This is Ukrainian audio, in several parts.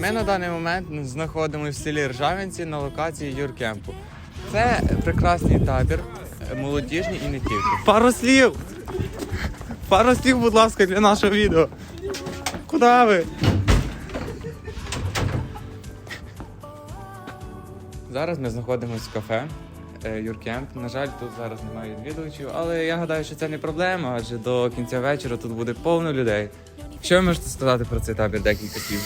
Ми на даний момент знаходимося в селі Ржавинці на локації Юркемпу. Це прекрасний табір, е, молодіжний і не тільки. Пару слів! Пару слів, будь ласка, для нашого відео. Куди ви? Зараз ми знаходимося в кафе е, Юркемп. На жаль, тут зараз немає відвідувачів, але я гадаю, що це не проблема, адже до кінця вечора тут буде повно людей. Що ви можете сказати про цей табір декілька слів?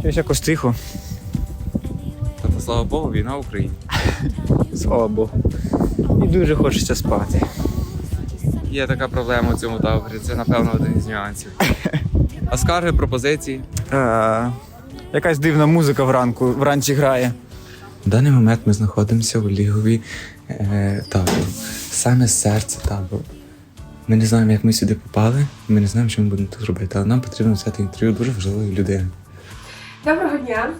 Щось якось тихо. Тобто, слава Богу, війна в Україні. Слава Богу. І дуже хочеться спати. Є така проблема у цьому таборі, це напевно один із нюансів. А скарги, пропозиції? Е, якась дивна музика вранку, вранці грає. В даний момент ми знаходимося у лігові е, табору. Саме серце табору. Ми не знаємо, як ми сюди попали, ми не знаємо, що ми будемо тут робити, але нам потрібно взяти інтерв'ю дуже важливої людини. Доброго дня!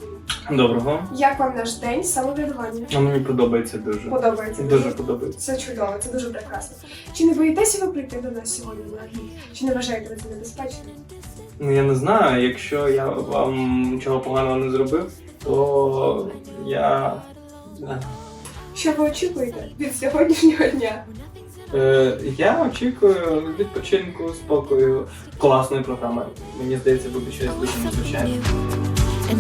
Доброго. Як вам наш день самоврядування? А мені подобається дуже. Подобається? Дуже подобається. Це чудово, це дуже прекрасно. Чи не боїтеся ви прийти до нас сьогодні на обід? Чи не вважаєте ви це небезпечним? Ну я не знаю, якщо я вам нічого поганого не зробив, то я. е, Що ви очікуєте від сьогоднішнього дня? Е, я очікую відпочинку, спокою, класної програми. Мені здається, буде щось дуже незвичайне. Я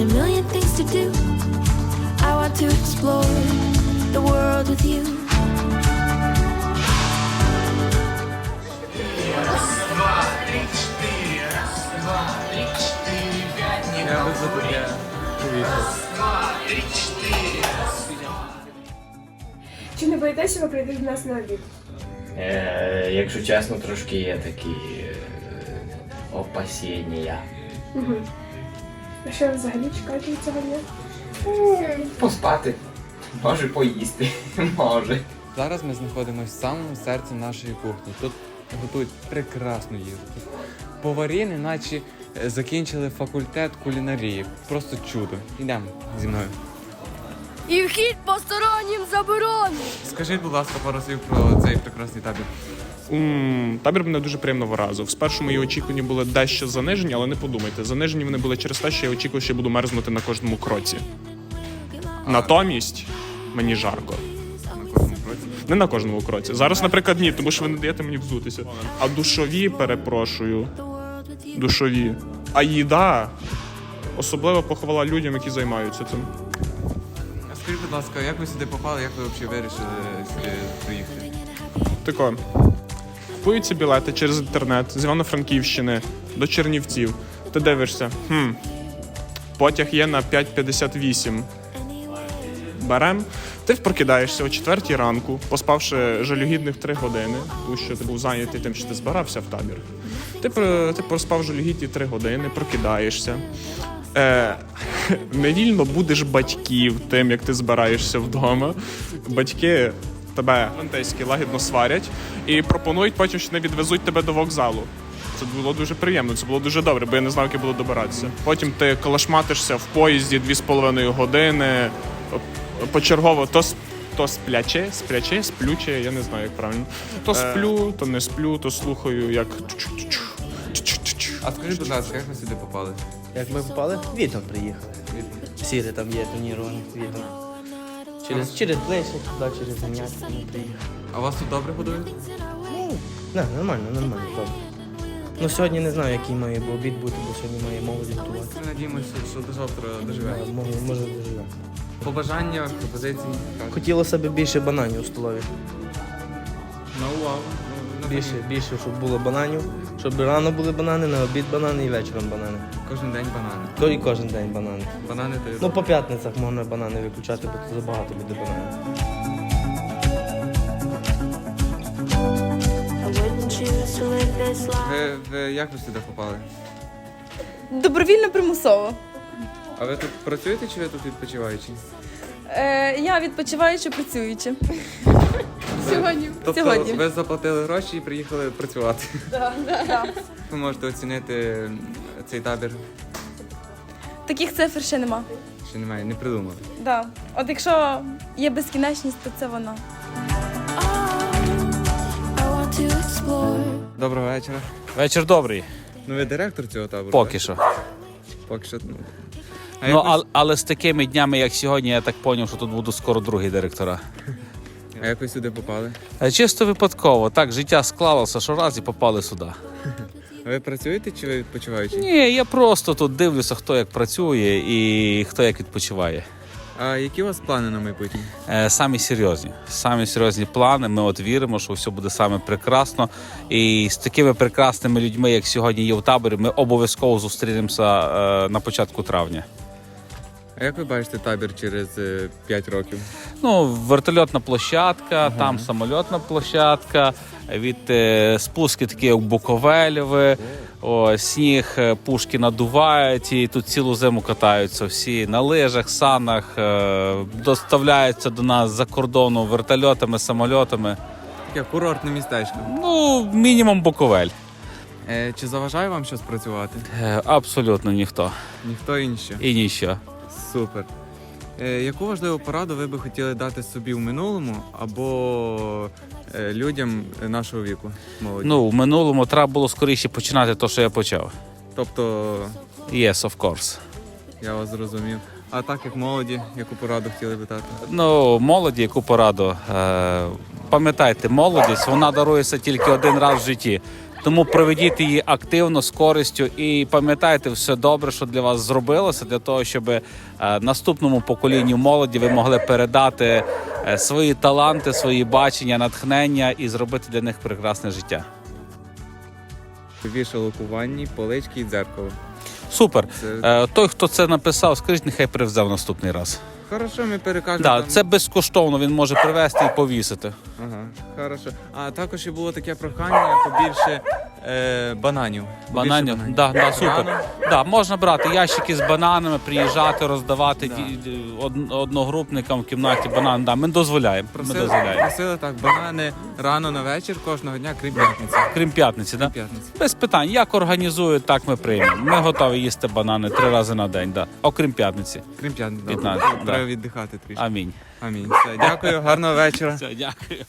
Чи не боїтеся ви прийти до нас на обід? Е, якщо чесно, трошки є такі е, опасіння. Угу. А що ви взагалі чекаєте від цього дня? Поспати, може поїсти, може. Зараз ми знаходимося в самому серці нашої кухні. Тут готують прекрасну їжу. Поварі, наче е, закінчили факультет кулінарії. Просто чудо. Йдемо зі мною. І вхід постороннім заборонений. Скажіть, будь ласка, пару слів про цей прекрасний табір. М, Табір мене дуже приємно вразив. Спершу мої очікування були дещо занижені, але не подумайте. Занижені вони були через те, що я очікував, що я буду мерзнути на кожному кроці. Натомість мені жарко. На кожному кроці. Не на кожному кроці. Зараз, наприклад, ні, тому що ви не даєте мені взутися. А душові, перепрошую, душові. А їда особливо похвала людям, які займаються цим. Ласка, як ви сюди попали, як ви взагалі вирішили сюди приїхати? Тако. Купуються білети через інтернет з Івано-Франківщини до Чернівців. Ти дивишся, хм, потяг є на 5.58. Берем. Ти прокидаєшся о 4 ранку, поспавши жалюгідних 3 години, тому що ти був зайнятий тим, що ти збирався в табір. Ти, ти проспав жалюгідні 3 години, прокидаєшся. Е, невільно будеш батьків тим, як ти збираєшся вдома. Батьки тебе фантейськи лагідно сварять і пропонують потім, що не відвезуть тебе до вокзалу. Це було дуже приємно, це було дуже добре, бо я не знав, як я буду добиратися. Потім ти калашматишся в поїзді 2,5 години, почергово то, то спляче, спляче, сплюче, я не знаю, як правильно. То сплю, то не сплю, то слухаю, як. А скажіть, будь ласка, як ви сюди попали? Як ми попали? Вітом приїхали. Сіли там є тоніровані вітом. Через, через плечі, туди, через заняття ми приїхали. А вас тут добре годують? Не, нормально, нормально, добре. Ну сьогодні не знаю, який має обід бути, бо сьогодні має молодь готувати. Ми надіємося, що до завтра доживе. Е, Може, може доживе. Побажання, пропозиції. Хотілося б більше бананів у столові. На увагу. Більше, більше, щоб було бананів. Щоб рано були банани, на обід банани і вечором банани. Кожен день банани. То і кожен день банани. Банани то Ну по п'ятницях можна банани виключати, бо то забагато буде бананів. ви, ви як ви сюди попали? Добровільно примусово. А ви тут працюєте чи ви тут відпочиваючі? Е, я відпочиваючи працюючи. Сьогодні. Тобто Сьогодні. ви заплатили гроші і приїхали працювати. Ви можете оцінити цей табір, Таких цифр ще нема. що немає, не придумали. Да. От якщо є безкінечність, то це want Доброго вечора. Вечір добрий. Ну ви директор цього табору? Поки так? що. Поки що. Ну, а Ну, якось- але, але з такими днями, як сьогодні, я так зрозумів, що тут будуть скоро другі директора. А як ви сюди попали? Е, Чисто випадково, так, життя склалося, що раз і попали сюди. А Ви працюєте чи ви відпочиваючі? Ні, я просто тут дивлюся, хто як працює і хто як відпочиває. А які у вас плани на майбутнє? Е, Самі серйозні, самі серйозні плани. Ми от віримо, що все буде саме прекрасно. І з такими прекрасними людьми, як сьогодні є в таборі, ми обов'язково зустрінемося е, на початку травня. А як ви бачите табір через 5 років? Ну, вертольотна площадка, там самольотна площадка, від е, спуски такі, як Буковельове, о, сніг, е, пушки надувають, і тут цілу зиму катаються всі на лижах, санах, е, доставляються до нас за кордону вертольотами, самольотами. Таке курортне містечко. Ну, мінімум Буковель. Е, чи заважає вам щось працювати? Е, Абсолютно ніхто. Ніхто і ніщо. І ніщо. Супер. Е, яку важливу пораду ви би хотіли дати собі в минулому або е, людям нашого віку? Молоді? Ну, в минулому треба було скоріше починати те, що я почав. Тобто, Yes, of course. я вас зрозумів. А так як молоді, яку пораду хотіли би дати? Ну, молоді, яку пораду. Е, пам'ятайте, молодість вона дарується тільки один раз в житті. Тому проведіть її активно, з користю і пам'ятайте все добре, що для вас зробилося, для того, щоб е, наступному поколінню молоді ви могли передати е, свої таланти, свої бачення, натхнення і зробити для них прекрасне життя. Вішалок у ванні, полички і дзеркало. Супер. Це Е, той, хто це написав, скажіть, нехай привезе в наступний раз. Хорошо, ми перекажемо. Да, там- це безкоштовно, він може привезти і повісити. Ага, хорошо. А також ще було таке прохання побільше е, бананів. Побільше Бананів, да, да, супер. Да, можна брати ящики з бананами, приїжджати, роздавати Да. ді- од- одногрупникам в кімнаті банан. Да, ми дозволяємо. Ми Просили, дозволяємо. просили так, банани рано на вечір кожного дня, крім п'ятниці. Крім п'ятниці, да? П'ятниці. Без питань. Як організують, так ми приймемо. Ми готові їсти банани три рази на день, да. окрім п'ятниці. Крім п'ятниці. П'ятнадцять, да. Треба віддихати трішки. Амінь. Амінь. Все, дякую, гарного вечора. Все, дякую.